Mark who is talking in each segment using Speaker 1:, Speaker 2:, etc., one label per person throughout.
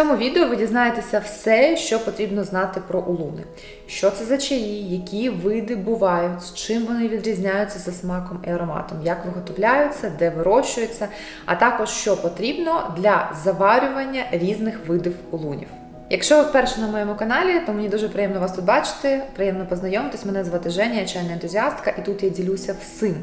Speaker 1: цьому відео ви дізнаєтеся все, що потрібно знати про улуни. Що це за чаї, які види бувають, з чим вони відрізняються за смаком і ароматом, як виготовляються, де вирощуються, а також що потрібно для заварювання різних видів улунів. Якщо ви вперше на моєму каналі, то мені дуже приємно вас тут бачити, приємно познайомитись. Мене звати Женя, я чайна ентузіастка, і тут я ділюся всім,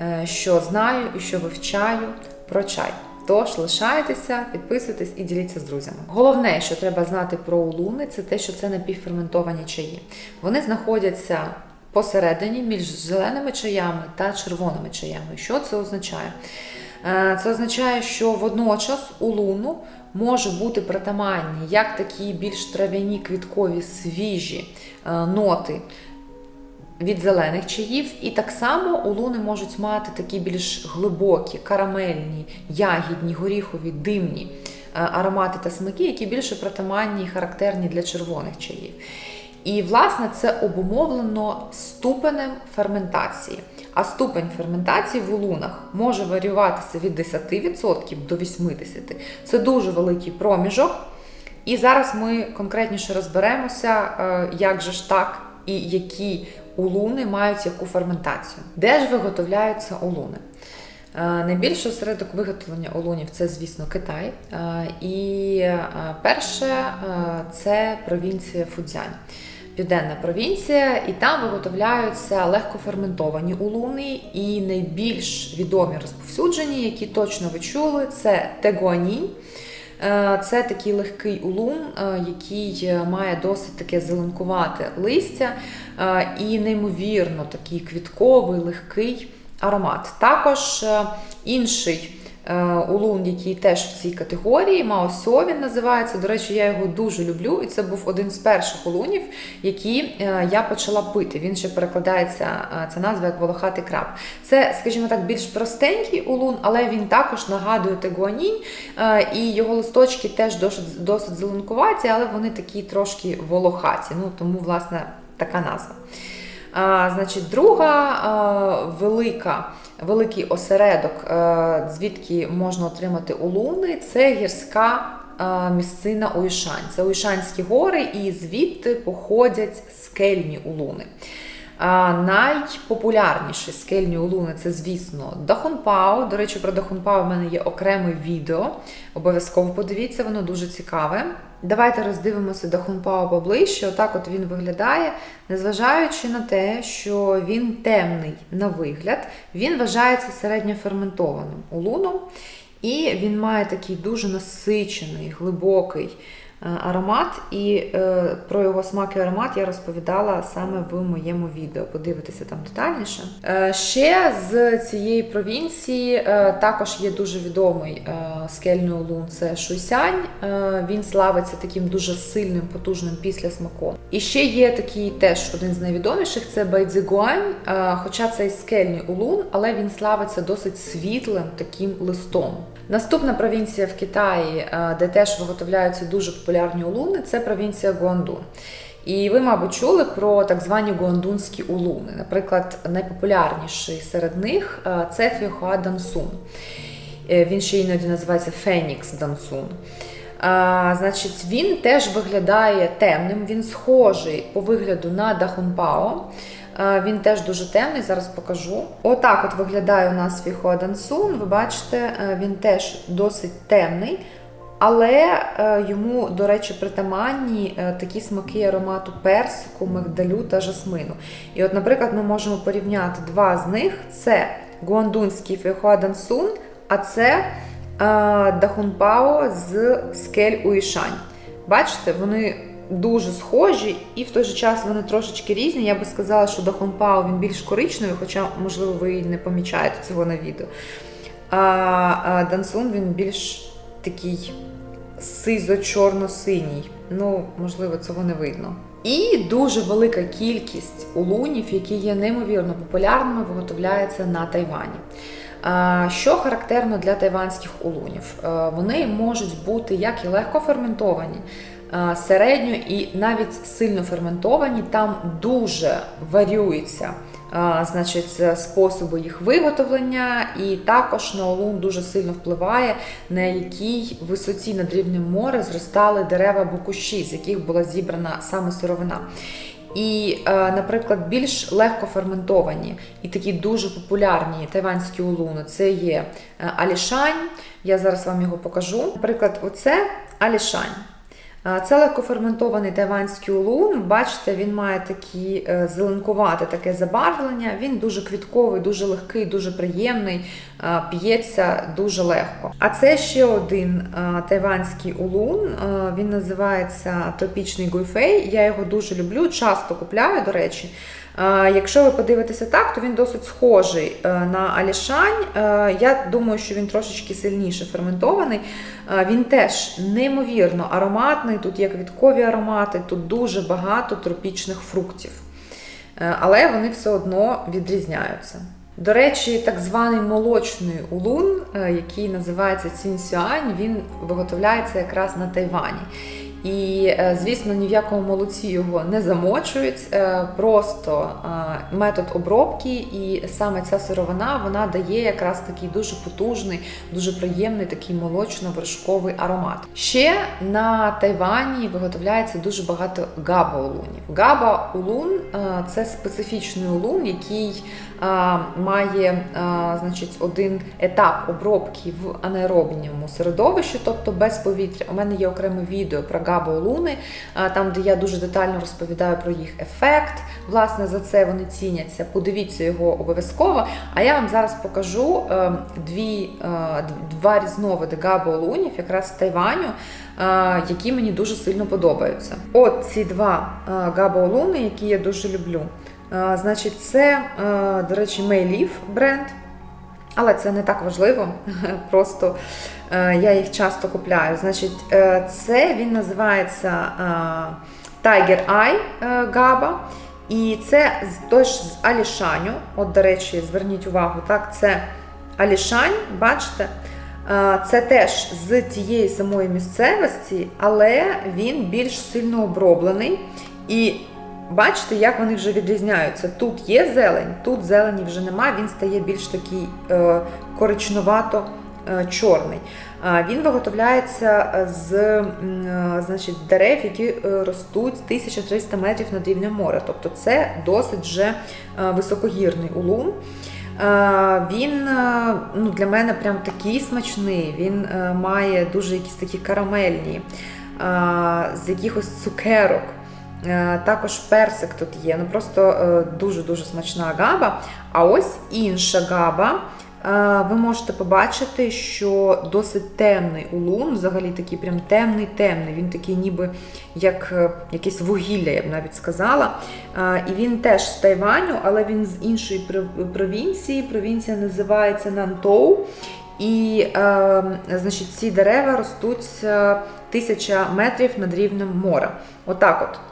Speaker 1: е, що знаю і що вивчаю про чай. Тож лишайтеся, підписуйтесь і діліться з друзями. Головне, що треба знати про улуни, це те, що це напівферментовані чаї. Вони знаходяться посередині між зеленими чаями та червоними чаями. Що це означає? Е, Це означає, що водночас у луну може бути притаманні як такі більш трав'яні квіткові свіжі е, ноти від зелених чаїв, і так само улуни можуть мати такі більш глибокі, карамельні, ягідні, горіхові, димні е, аромати та смаки, які більше притаманні і характерні для червоних чаїв. І, власне, це обумовлено ступенем ферментації. А ступень ферментації в улунах може варіюватися від 10% до 80%. Це дуже великий проміжок. І зараз ми конкретніше розберемося, е, як же ж так і які улуни мають яку ферментацію. Де ж виготовляються улуни? Е, Найбільший осередок виготовлення улунів це, звісно, Китай. Е, І е, перше це провінція Фудзянь. Південна провінція, і там виготовляються легкоферментовані улуни, і найбільш відомі розповсюджені, які точно ви чули, це тегуанінь. Е, Це такий легкий улун, е, який е, має досить таке зеленкувате листя і неймовірно такий квітковий, легкий аромат. Також інший улун, який теж в цій категорії, Маосьо він називається. До речі, я його дуже люблю, і це був один з перших улунів, які е, я почала пити. Він ще перекладається, е, ця назва як волохатий краб. Це, скажімо так, більш простенький улун, але він також нагадує тегуанінь, е, і його листочки теж досить, досить зеленкуваті, але вони такі трошки волохаті. Ну, тому, власне, така назва. А, Значить, друга а, велика, великий осередок, звідки можна отримати улуни, це гірська місцина Уїшань. Це Уїшанські гори, і звідти походять скельні улуни. Найпопулярніші скельні улуни це, звісно, Дахунпао. До речі, про Дахунпао в мене є окреме відео. Обов'язково подивіться, воно дуже цікаве. Давайте роздивимося Дахунпао поближче. Отак от він виглядає, незважаючи на те, що він темний на вигляд, він вважається середньоферментованим улуном, і він має такий дуже насичений, глибокий аромат. І е, про його смак і аромат я розповідала саме в моєму відео. Подивитися там детальніше. Е, ще з цієї провінції е, також є дуже відомий е, скельний улун це Шуйсянь. Е, він славиться таким дуже сильним, потужним післясмаком. І ще є такий теж один з найвідоміших це Байдзигуань. Е, хоча це і скельний улун, але він славиться досить світлим таким листом. Наступна провінція в Китаї, е, де теж виготовляються дуже популярні улуни, це провінція Гуандун. І ви, мабуть, чули про так звані гуандунські улуни. Наприклад, найпопулярніший серед них е, це Фіхуа Дансун. Е, Він ще іноді називається Фенікс Дансун. А, значить, він теж виглядає темним, він схожий по вигляду на Дахунпао. А, Він теж дуже темний, зараз покажу. Отак от виглядає у нас Фіхуа Дансун. Ви бачите, е, він теж досить темний. Але е, йому, до речі, притаманні е, такі смаки аромату персику, мигдалю та жасмину. І от, наприклад, ми можемо порівняти два з них: це гуандунський Фіхуа Дансун, а це е, Дахунпао з скель Уїшань. Бачите, вони дуже схожі, і в той же час вони трошечки різні. Я би сказала, що Дахунпао він більш коричневий, хоча, можливо, ви і не помічаєте цього на відео. А, а Дансун він більш такий сизо-чорно-синій. Ну, можливо, цього не видно. І дуже велика кількість улунів, які є неймовірно популярними, виготовляється на Тайвані. Що характерно для тайванських улунів? Е, Вони можуть бути як і легко ферментовані, середньо і навіть сильно ферментовані. Там дуже варюється. е, Значить, способи їх виготовлення, і також на олун дуже сильно впливає, на якій висоті над рівнем моря зростали дерева або кущі, з яких була зібрана саме сировина. І, е, наприклад, більш легко ферментовані і такі дуже популярні тайванські улуни це є е, алішань. Я зараз вам його покажу. Наприклад, оце алішань. Це легкоферментований тайванський улун. Бачите, він має такі е, зеленкувате таке забарвлення. Він дуже квітковий, дуже легкий, дуже приємний, п'ється дуже легко. А це ще один тайванський улун. Він називається тропічний гуйфей. Я його дуже люблю, часто купляю, до речі. Якщо ви подивитеся так, то він досить схожий е, на алішань. Е, Я думаю, що він трошечки сильніше ферментований. Він теж неймовірно ароматний. Тут є квіткові аромати, тут дуже багато тропічних фруктів. Е, Але вони все одно відрізняються. До речі, так званий молочний улун, е, який називається цінсюань, він виготовляється якраз на Тайвані. І, е, звісно, ні в якому молоці його не замочують, е, просто е, метод обробки, і саме ця сировина вона дає якраз такий дуже потужний, дуже приємний такий молочно-вершковий аромат. Ще на Тайвані виготовляється дуже багато габа-улунів. Габа-улун це специфічний улун, який має значить, один етап обробки в анаеробному середовищі, тобто без повітря. У мене є окреме відео про габа-улуни, е, там, де я дуже детально розповідаю про їх ефект. Власне, за це вони ціняться. Подивіться його обов'язково. А я вам зараз покажу е, дві, е, два різновиди габа-улунів, якраз з Тайваню, е, які мені дуже сильно подобаються. От ці два е, габа-улуни, які я дуже люблю. Значить, це, до речі, Mayleaf бренд. Але це не так важливо, просто я їх часто купляю. Значить, е, це він називається е, Tiger Eye е, Gaba. І це теж з Алішаню. От, до речі, зверніть увагу, так, це Алішань, бачите? Е, Це теж з тієї самої місцевості, але він більш сильно оброблений. І бачите, як вони вже відрізняються. Тут є зелень, тут зелені вже нема, він стає більш такий е, коричнувато. Е, Чорний. Він виготовляється з е, значить, дерев, які е, ростуть 1300 метрів над рівнем моря. Тобто це досить вже високогірний улун. Е, Він ну, для мене прям такий смачний. Він має дуже якісь такі карамельні, з якихось цукерок. Також персик тут є. Ну просто дуже-дуже смачна габа. А ось інша габа. Е, Ви можете побачити, що досить темний улун, взагалі такий прям темний-темний. Він такий, ніби як е, якесь вугілля, я б навіть сказала. Е, І він теж з Тайваню, але він з іншої провінції. Провінція називається Нантоу. І значить, ці дерева ростуть тисяча метрів над рівнем моря. Отак от.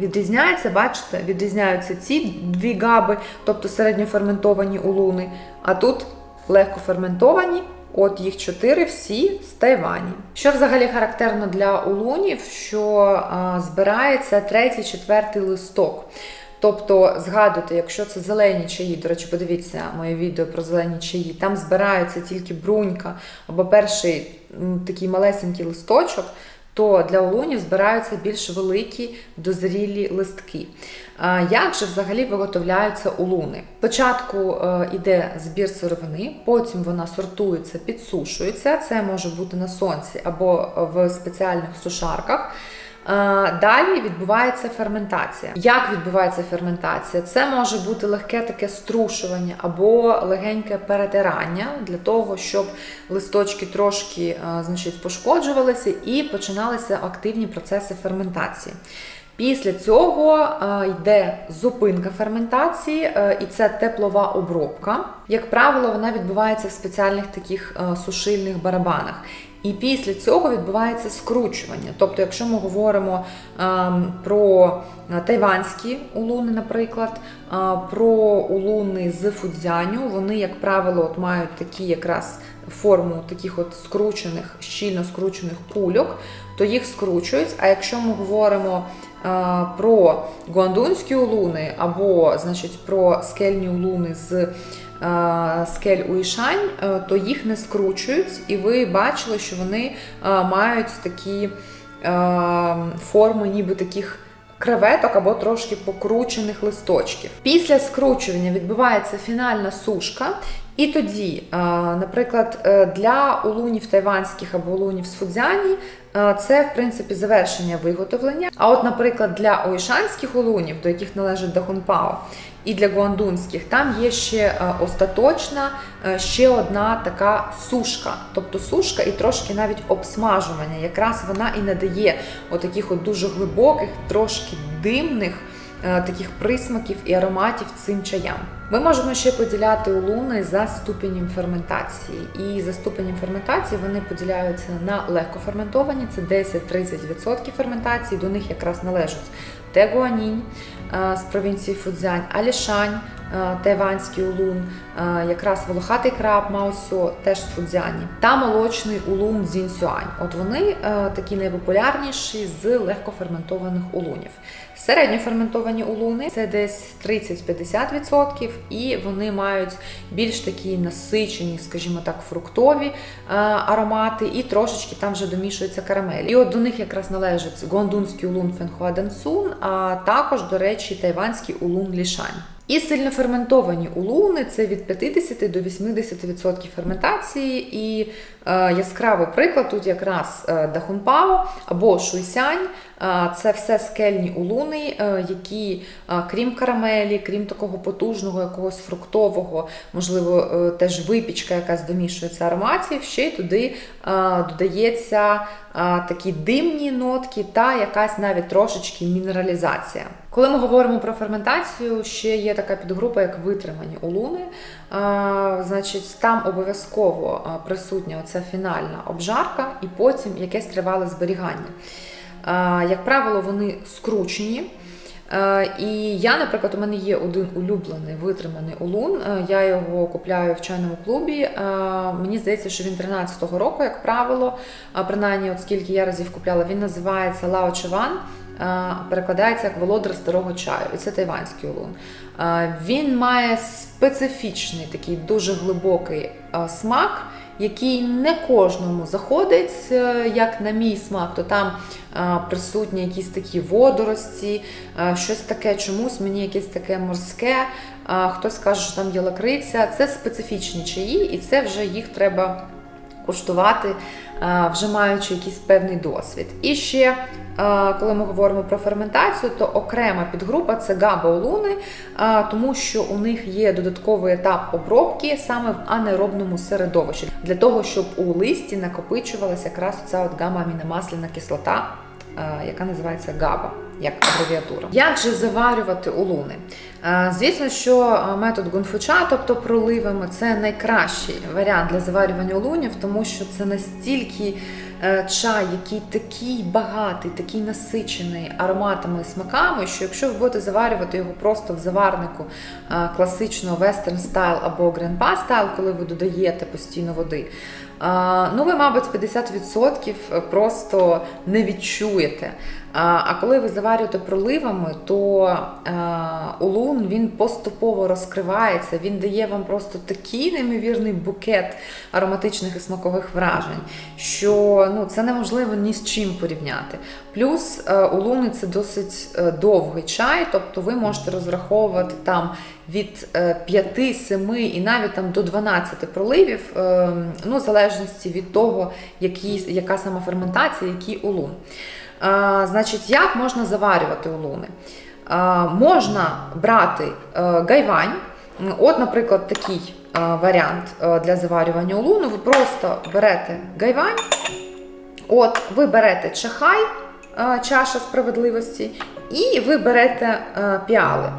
Speaker 1: Відрізняється, бачите, відрізняються ці дві габи, тобто середньоферментовані улуни, а тут легкоферментовані, от їх чотири, всі з Тайвані. Що взагалі характерно для улунів, що а, збирається третій, четвертий листок. Тобто, згадуйте, якщо це зелені чаї, до речі, подивіться моє відео про зелені чаї, там збирається тільки брунька або перший такий малесенький листочок, то для олунів збираються більш великі дозрілі листки. Як же взагалі виготовляються улуни? Спочатку е, йде збір сировини, потім вона сортується, підсушується. Це може бути на сонці або в спеціальних сушарках. Е, Далі відбувається ферментація. Як відбувається ферментація? Це може бути легке таке струшування або легеньке перетирання для того, щоб листочки трошки е, значить, пошкоджувалися і починалися активні процеси ферментації. Після цього е, йде зупинка ферментації, е, і це теплова обробка. Як правило, вона відбувається в спеціальних таких е, сушильних барабанах. І після цього відбувається скручування. Тобто, якщо ми говоримо ем, про тайванські улуни, наприклад, про улуни з фудзяню, вони, як правило, от мають такі якраз форму таких от скручених, щільно скручених кульок, то їх скручують. А якщо ми говоримо про гуандунські улуни або значить, про скельні улуни з скель Уішань, е, то їх не скручують, і ви бачили, що вони е, мають такі е, форми, ніби таких. Креветок або трошки покручених листочків. Після скручування відбувається фінальна сушка, і тоді, наприклад, для улунів тайванських або улунів з фудзяні це в принципі завершення виготовлення. А от, наприклад, для ойшанських улунів, до яких належить Дахунпао, і для гуандунських там є ще остаточна ще одна така сушка, тобто сушка і трошки навіть обсмажування. Якраз вона і надає отаких от дуже глибоких, трошки димних. Таких присмаків і ароматів цим чаям. Ми можемо ще поділяти улуни за ступенем ферментації. І за ступенем ферментації вони поділяються на легкоферментовані, це 10-30% ферментації, до них якраз належать тегуанінь з провінції Фудзянь, Алішань, тайванський улун, якраз волохатий краб Маосьо, теж Фудзяні, та молочний улун Зінсюань. От вони такі найпопулярніші з легкоферментованих улунів. Середньоферментовані улуни це десь 30-50%, і вони мають більш такі насичені, скажімо так, фруктові е, аромати, і трошечки там вже домішується карамель. І от до них якраз належить гондунський улун Фенхуаденсун, а також, до речі, тайванський улун Лішань. І сильно ферментовані улуни це від 50 до 80% ферментації. І яскравий приклад тут якраз е, Дахунпао або Шуйсянь. Е, це все скельні улуни, е, які, е, крім карамелі, крім такого потужного, якогось фруктового, можливо, е, теж випічка, якась домішується ароматів, ще й туди е, додається е, такі димні нотки та якась навіть трошечки мінералізація. Коли ми говоримо про ферментацію, ще є така підгрупа, як витримані улуни. Значить, Там обов'язково присутня оця фінальна обжарка і потім якесь тривале зберігання. Як правило, вони скручені. І я, наприклад, у мене є один улюблений витриманий улун. Я його купляю в чайному клубі. Мені здається, що він 13-го року, як правило, принаймні, от скільки я разів купляла, він називається Лао Чеван перекладається як володар старого чаю, і це тайванський улун. Він має специфічний такий дуже глибокий смак, який не кожному заходить, е, як на мій смак, то там присутні якісь такі водорості, щось таке чомусь, мені якесь таке морське. Хтось каже, що там є лакриця. Це специфічні чаї, і це вже їх треба куштувати, вже маючи якийсь певний досвід. І ще коли ми говоримо про ферментацію, то окрема підгрупа це габа-олуни, тому що у них є додатковий етап обробки саме в анеробному середовищі, для того, щоб у листі накопичувалася якраз ця от гамма-аміномасляна кислота, яка називається габа, як абревіатура. Як же заварювати улуни? Звісно, що метод гунфуча, тобто проливами, це найкращий варіант для заварювання улунів, тому що це настільки. Е, чай, який такий багатий, такий насичений ароматами і смаками, що якщо ви будете заварювати його просто в заварнику е, класичного вестерн стайл або гренпа стайл, коли ви додаєте постійно води, е, ну ви, мабуть, 50% просто не відчуєте. А коли ви заварюєте проливами, то улун він поступово розкривається, він дає вам просто такий неймовірний букет ароматичних і смакових вражень, що ну, це неможливо ні з чим порівняти. Плюс улуни це досить довгий чай, тобто ви можете розраховувати там від 5-7 і навіть там до 12 проливів, ну, в залежності від того, які, яка сама ферментація, який улун. Значить, як можна заварювати улуни? Можна брати е, гайвань. От, наприклад, такий е, варіант е, для заварювання улуну. Ви просто берете гайвань, от, ви берете чахай, чаша справедливості, і ви берете піали.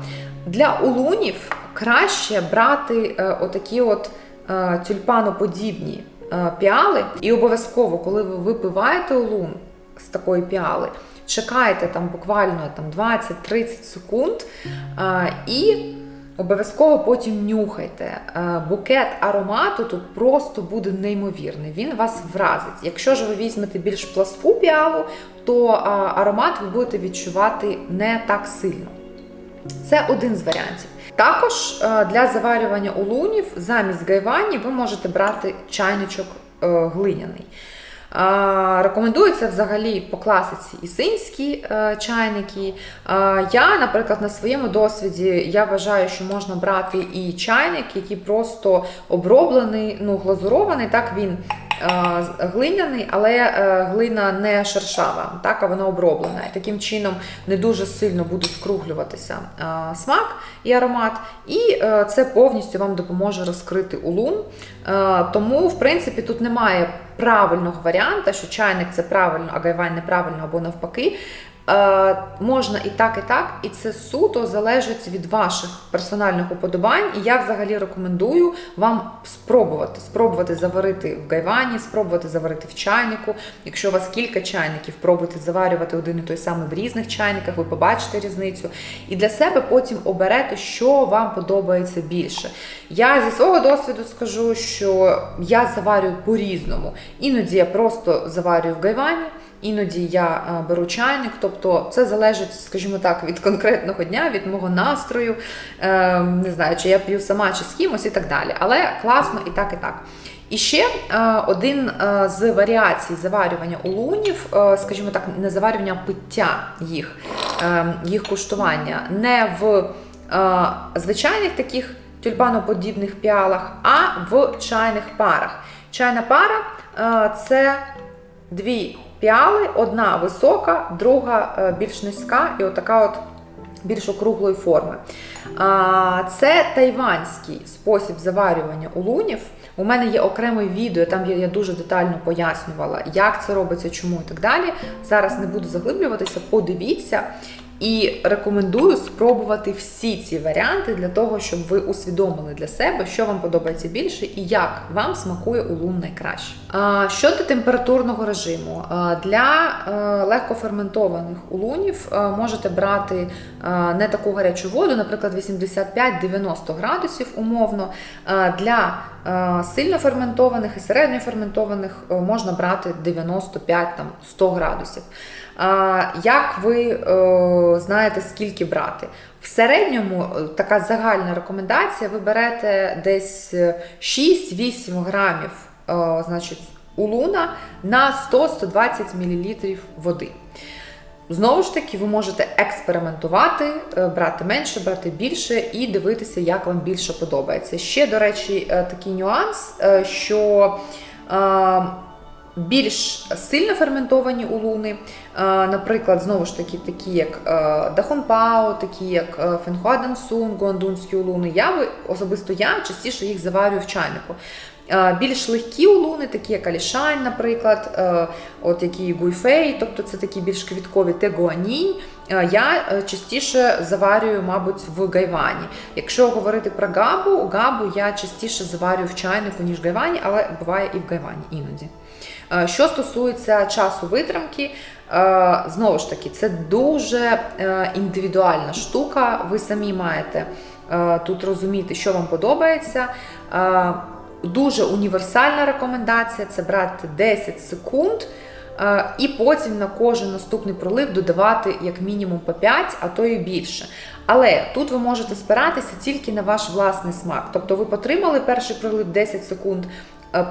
Speaker 1: Для улунів краще брати отакі от тюльпаноподібні піали, і обов'язково, коли ви випиваєте улун з такої піали, чекайте там буквально там 20-30 секунд е, і обов'язково потім нюхайте. Е, Букет аромату тут просто буде неймовірний. Він вас вразить. Якщо ж ви візьмете більш пласку піалу, то е, аромат ви будете відчувати не так сильно. Це один з варіантів. Також е, для заварювання улунів замість гайвані ви можете брати чайничок е, глиняний. Рекомендується взагалі по класиці ісинські е, чайники. Я, наприклад, на своєму досвіді я вважаю, що можна брати і чайник, який просто оброблений, ну глазурований. Так він глиняний, але е, глина не шершава, так, а вона оброблена. І таким чином не дуже сильно буде скруглюватися е, смак і аромат. І е, це повністю вам допоможе розкрити улун. Е, Тому, в принципі, тут немає правильного варіанта, що чайник це правильно, а гайвань неправильно або навпаки. Е, можна і так, і так, і це суто залежить від ваших персональних уподобань. І я взагалі рекомендую вам спробувати спробувати заварити в гайвані, спробувати заварити в чайнику. Якщо у вас кілька чайників, пробуйте заварювати один і той самий в різних чайниках, ви побачите різницю. І для себе потім оберете, що вам подобається більше. Я зі свого досвіду скажу, що я заварюю по-різному. Іноді я просто заварюю в гайвані. Іноді я е, беру чайник, тобто це залежить, скажімо так, від конкретного дня, від мого настрою, е, не знаю, чи я п'ю сама, чи з кимось і так далі. Але класно і так, і так. І ще е, один е, з варіацій заварювання улунів, скажімо так, не заварювання а пиття їх, е, їх куштування, не в звичайних таких тюльпаноподібних піалах, а в чайних парах. Чайна пара це дві піали, одна висока, друга е, більш низька і отака от більш округлої форми. Це тайванський спосіб заварювання улунів. У мене є окреме відео, там я, я дуже детально пояснювала, як це робиться, чому і так далі. Зараз не буду заглиблюватися, подивіться. І рекомендую спробувати всі ці варіанти для того, щоб ви усвідомили для себе, що вам подобається більше і як вам смакує улун найкраще. Щодо температурного режиму, для е, легкоферментованих улунів е, можете брати е, не таку гарячу воду, наприклад, 85-90 градусів умовно. Для сильно ферментованих і середньо ферментованих можна брати 95-100 градусів. Як ви е, знаєте, скільки брати? В середньому е, така загальна рекомендація: ви берете десь е, 6-8 грамів е, значить, улуна на 100-120 мл води. Знову ж таки, ви можете експериментувати, брати менше, брати більше і дивитися, як вам більше подобається. Ще, до речі, такий нюанс, що більш сильно ферментовані улуни, е, наприклад, знову ж таки, такі як е, Дахонпао, такі як е, Фенхуадансун, гуандунські улуни, я би особисто я частіше їх заварюю в чайнику. Більш легкі улуни, такі як Алішань, наприклад, от які Гуйфей, тобто це такі більш квіткові тегуанінь. Я частіше заварюю, мабуть, в гайвані. Якщо говорити про габу, габу я частіше заварюю в чайнику, ніж в гайвані, але буває і в гайвані іноді. Е, Що стосується часу витримки, е, знову ж таки, це дуже е, індивідуальна штука. Ви самі маєте тут розуміти, що вам подобається. Дуже універсальна рекомендація це брати 10 секунд. І потім на кожен наступний пролив додавати як мінімум по 5, а то і більше. Але тут ви можете спиратися тільки на ваш власний смак. Тобто ви потримали перший пролив 10 секунд,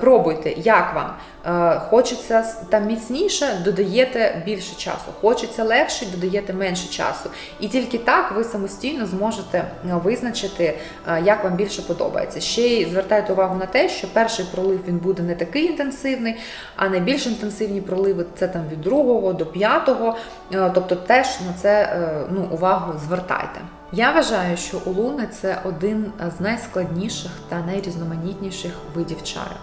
Speaker 1: пробуйте, як вам. Е, Хочеться там міцніше, додаєте більше часу. Хочеться легше, додаєте менше часу. І тільки так ви самостійно зможете е, визначити, е, як вам більше подобається. Ще й звертайте увагу на те, що перший пролив він буде не такий інтенсивний, а найбільш інтенсивні проливи це там від другого до п'ятого. Е, Тобто теж на це е, ну, увагу звертайте. Я вважаю, що улуни це один з найскладніших та найрізноманітніших видів чаю.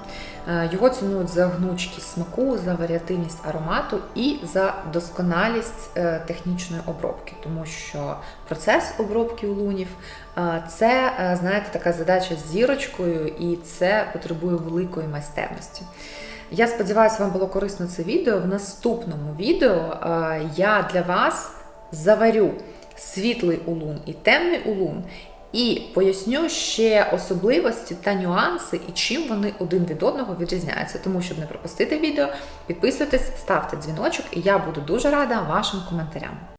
Speaker 1: Е, Його цінують за гнучкість смаку, за варіативність аромату і за досконалість е, технічної обробки, тому що процес обробки улунів е, це, знаєте, така задача з зірочкою, і це потребує великої майстерності. Я сподіваюся, вам було корисно це відео. В наступному відео я для вас заварю світлий улун і темний улун. І поясню ще особливості та нюанси, і чим вони один від одного відрізняються. Тому, щоб не пропустити відео, підписуйтесь, ставте дзвіночок, і я буду дуже рада вашим коментарям.